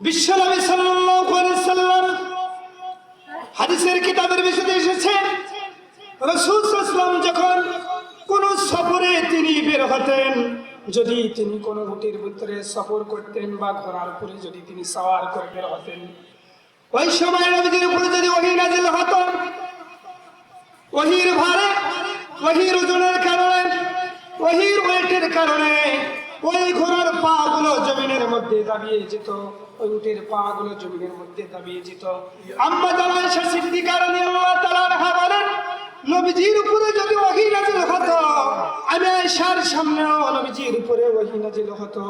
বিশ্বনবী সাল্লাম হাদিসের কিতাবের বিষয়ে এসেছে। রাসূল সাল্লাল্লাহু যখন কোন সফরে তিনি বের হতেন, যদি তিনি কোনো রুটির ভিতরে সফর করতেন বা ঘোড়ার উপরে যদি তিনি সওয়ার করে বের হতেন, ওই সময় নবীজির উপরে যদি ওহী নাজিল হতো, ওহির ভারে, ওহির ওজনের কারণে, ওহির ওয়েটের কারণে ওই ঘোড়ার পা গুলো জমিনের মধ্যে দাবিয়ে যেত। ওই উটের পা গুলো জমিনের মধ্যে দাবিয়ে যেত। আম্মা জামাই সিদ্দিকার আল্লাহ বলেন, নবীজির উপরে যদি ওহী নাজিল হতো, আমি সামনেও নবীজির উপরে ওহী নাজিল হতো।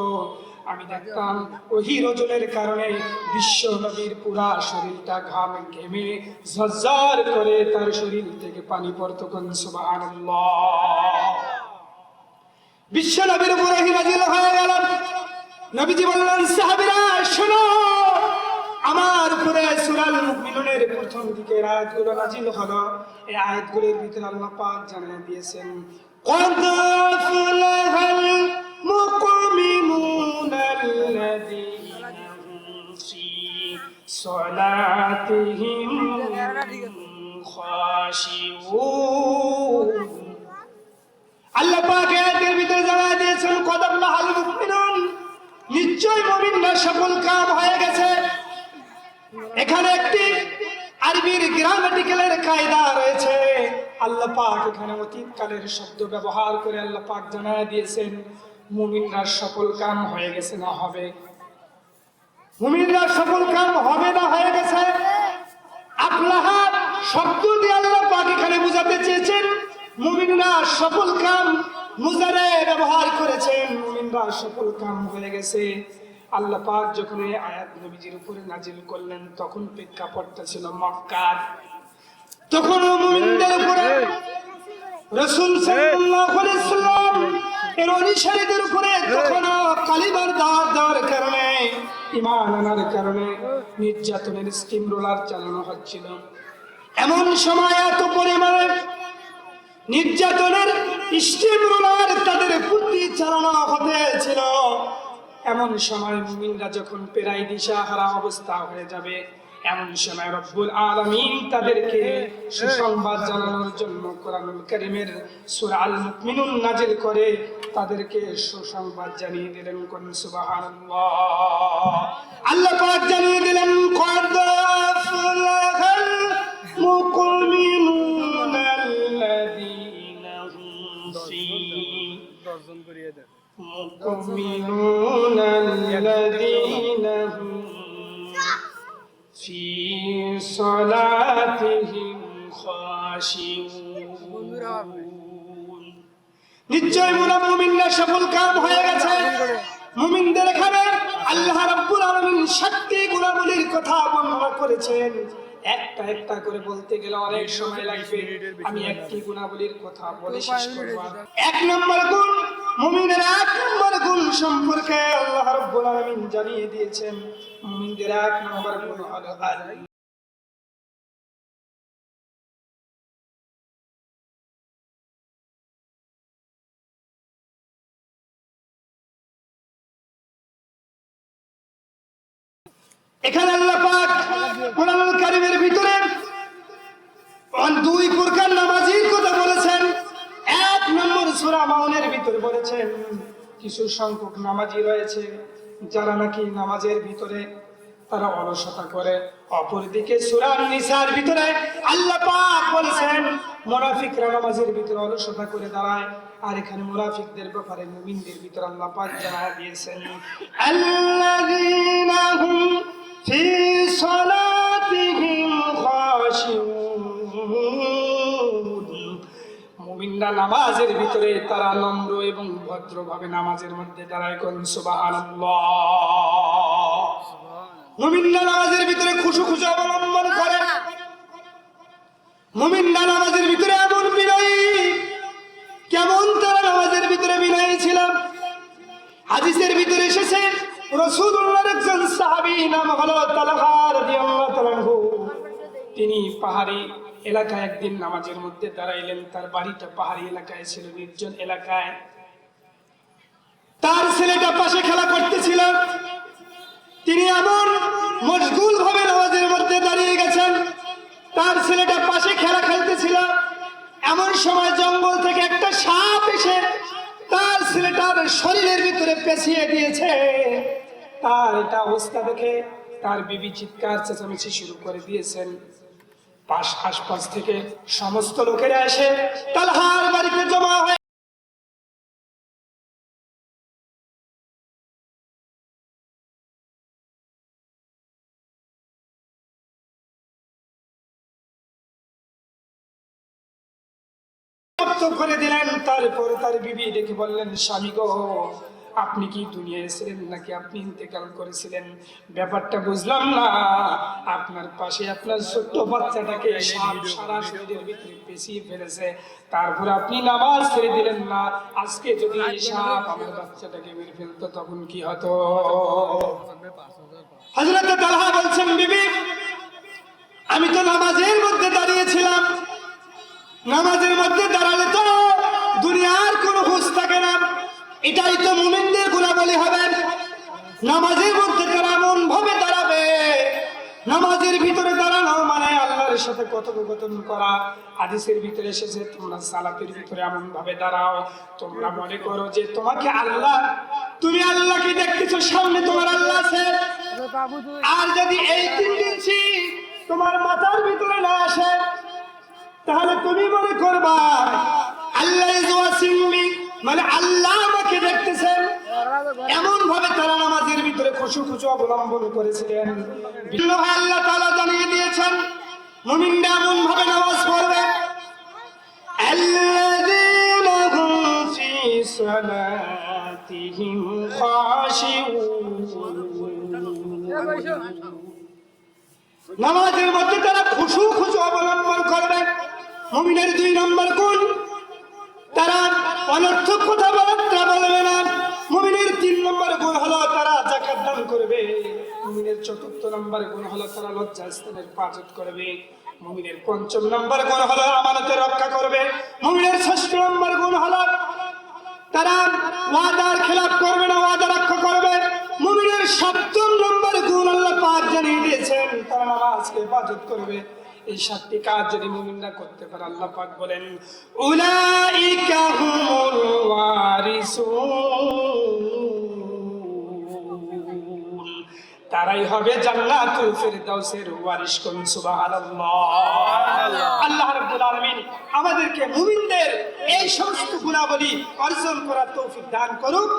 আমি দেখতাম ওহি রজনের কারণে বিশ্ব নবীর পুরা শরীরটা ঘাম ঘেমে ঝরঝর করে তার শরীর থেকে পানি পড়তো কোন বিশ্ব নবীর উপর নাজিল হয়ে গেল। নবীজি বললেন, সাহাবীরা শোনো আমার উপরে সূরাল মুমিনুনের প্রথম দিকের আয়াতগুলো নাজিল হলো এই আয়াতগুলোর ভিতরে আল্লাহ পাক জানিয়ে দিয়েছেন قد أفلح المؤمنون الذين هم في صلاتهم خاشعون আল্লাহ পাক আয়াতের ভিতরে জানা দিয়েছেন কদম লাহাল মুমিনুন নিশ্চয় মুমিনরা সফল কাম হয়ে গেছে এখানে একটি আরবির গ্রামাটিক্যালের কায়দা রয়েছে। আল্লাহ পাক এখানে অতীতকালের শব্দ ব্যবহার করে আল্লাহ পাক জানা দিয়েছেন, মুমিনরা সফল কাম হয়ে গেছে না হবে? মুমিনরা সফল কাম হবে না হয়ে গেছে? আল্লাহ শব্দ দিয়ে আল্লাহ পাক এখানে বুঝাতে চেয়েছেন, মুমিনরা সফল কাম মুজারে ব্যবহার করেছেন, মুমিনরা সফল কাম হয়ে গেছে। আল্লাহ পাক যখন এই আয়াত নবীজির উপরে নাজিল করলেন, তখন প্রেক্ষাপটটা ছিল মক্কার। তখন মুমিনদের উপরে রসুল সাল্লাল্লাহু আলাইহি সাল্লাম এর অনুসারীদের উপরে তখন কালিমার কারণে ইমান আনার কারণে নির্যাতনের স্টিম রোলার চালানো হচ্ছিল। এমন সময় এত পরিমাণে নির্যাতনের স্টিম রোলার তাদের প্রতি চালানো হতেছিল। এমন সময় মুমিনরা যখন পেরাই দিশা হারা অবস্থা হয়ে যাবে, এমন সময় রব্বুল আলামিন তাদেরকে সুসংবাদ জানানোর জন্য কোরআনুল কারীমের সূরা আল মুমিনুন নাজিল করে তাদেরকে সুসংবাদ জানিয়ে দিলেন। কোন সুবহানাল্লাহ। আল্লাহ পাক জানিয়ে দিলেন الذين هم في صلاتهم خاشعون নিশ্চয় মোরা মুমিনরা সফল কাম হয়ে গেছে মুমিনদের এখানে আল্লাহ রাব্বুল আলামিন সাতটি গুণাবলীর কথা বর্ণনা করেছেন একটা একটা করে বলতে গেলে অনেক সময় লাগবে আমি একটি গুণাবলীর কথা বলে শেষ করব এক নম্বর গুণ মুমিনের এক নম্বর গুণ সম্পর্কে আল্লাহ রাব্বুল আলামিন জানিয়ে দিয়েছেন। মুমিনদের এক নম্বর গুণ হলো আল। এখানে আল্লাহ পাক কোরআনুল কারীমের ভিতরে দুই প্রকার নামাজির কথা বলেছেন। নম্বর সূরা মাউনের ভিতরে বলেছেন কিছু সংখ্যক নামাজি রয়েছে, যারা নাকি নামাজের ভিতরে তারা অলসতা করে। অপরদিকে সূরা নিসার ভিতরে আল্লাহ পাক বলেছেন, মুনাফিকরা নামাজের ভিতরে অলসতা করে দাঁড়ায়, আর এখানে মুনাফিকদের ব্যাপারে মুমিনদের ভিতরে আল্লাহ পাক জানা দিয়েছেন, আল্লাযীনা হুম ফি সালাতিহিম মুমিনরা নামাজের ভিতরে তারা নম্র এবং ভদ্রভাবে নামাজের মধ্যে দাঁড়ায় কোন সুবহানাল্লাহ। নামাজের ভিতরে খুশু খুশু অবলম্বন করে। মুমিনরা নামাজের ভিতরে এমন বিনয়ী, কেমন তারা নামাজের ভিতরে বিনয়ী ছিল হাদিসের ভিতরে এসেছে রসুল্লাহর একজন নাম হলো। তিনি পাহাড়ি এলাকায় একদিন নামাজের মধ্যে দাঁড়াইলেন। তার বাড়িটা পাহাড়ি এলাকায় ছিল, নির্জন এলাকায়। তার ছেলেটা পাশে খেলা করতেছিল। তিনি এমন মশগুল ভাবে নামাজের মধ্যে দাঁড়িয়ে গেছেন। তার ছেলেটা পাশে খেলা খেলতেছিল। এমন সময় জঙ্গল থেকে একটা সাপ এসে তার ছেলেটার শরীরের ভিতরে পেঁচিয়ে দিয়েছে। তার এটা অবস্থা দেখে তার বিবি চিৎকার চেঁচামেচি শুরু করে দিয়েছেন। পাশ আশপাশ থেকে সমস্ত লোকেরা এসে তালহার বাড়িতে জমা করে দিলেন। তারপরে তার বিবি ডেকে বললেন, স্বামী গো আপনি কি দুনিয়ায় এসেছিলেন নাকি আপনি ইন্তেকাল করেছিলেন? ব্যাপারটা বুঝলাম না। আপনার পাশে আপনার ছোট্ট বাচ্চাটাকে সারা শরীরের ভিতরে পেঁচিয়ে ফেলেছে। তারপর আপনি নামাজ ছেড়ে দিলেন না। আজকে যদি সাপ আমার বাচ্চাটাকে মেরে ফেলতো, তখন কি হতো? হজরত তালহা বলছেন, বিবি, আমি তো নামাজের মধ্যে দাঁড়িয়েছিলাম। নামাজের মধ্যে দাঁড়ালে তো দুনিয়ার কোনো হুঁশ থাকে না। এটাই তো মুমিনদের গুণাবলী হবে। নামাজের মধ্যে তারা এমন ভাবে দাঁড়াবে নামাজের ভিতরে দাঁড়ানো মানে আল্লাহর সাথে কথোপকথন করা। হাদিসের ভিতরে এসেছে তোমরা সালাতের ভিতরে এমন ভাবে দাঁড়াও তোমরা মনে করো যে তোমাকে আল্লাহ তুমি আল্লাহকে দেখতেছো সামনে তোমার আল্লাহ আছে। আর যদি এই তিন ইঞ্চি তোমার মাথার ভিতরে না আসে তাহলে তুমি মনে করবা আল্লাহ is watching me, মানে আল্লাহ আমাকে দেখতেছেন। এমন ভাবে তারা নামাজের ভিতরে খুশু খুশু অবলম্বন করেছিলেন। আল্লাহ তালা জানিয়ে দিয়েছেন, মুমিনরা এমন ভাবে নামাজ পড়বে নামাজের মধ্যে তারা খুশু খুশু অবলম্বন করবে। মুমিনের দুই নম্বর কোন তারা অনর্থক কথাবার্তা বলবে না। মুমিনের তিন নম্বর গুণ হলো তারা জাকাত দান করবে। মুমিনের চতুর্থ নম্বর গুণ হলো তারা লজ্জা স্থানের পাচত করবে। মুমিনের পঞ্চম নম্বর গুণ হলো আমানতে রক্ষা করবে। মুমিনের ষষ্ঠ নম্বর গুণ হলো তারা ওয়াদার খেলাপ করবে না, ওয়াদা রক্ষা করবে। মুমিনের সপ্তম নম্বর গুণ আল্লাহ পাক জানিয়ে দিয়েছেন, তারা নামাজকে ইবাদত করবে। এই সাতটি কাজ যদি মুমিনরা করতে পারে, আল্লাহ পাক বলেন, উলাইকা হুমুল তারাই হবে জান্নাতুল ফিরদাউসের ওয়ারিশ কোন সুবহানাল্লাহ। আল্লাহ রাব্বুল আলামিন আমাদেরকে মুমিনদের এই সমস্ত গুণাবলী অর্জন করার তৌফিক দান করুক।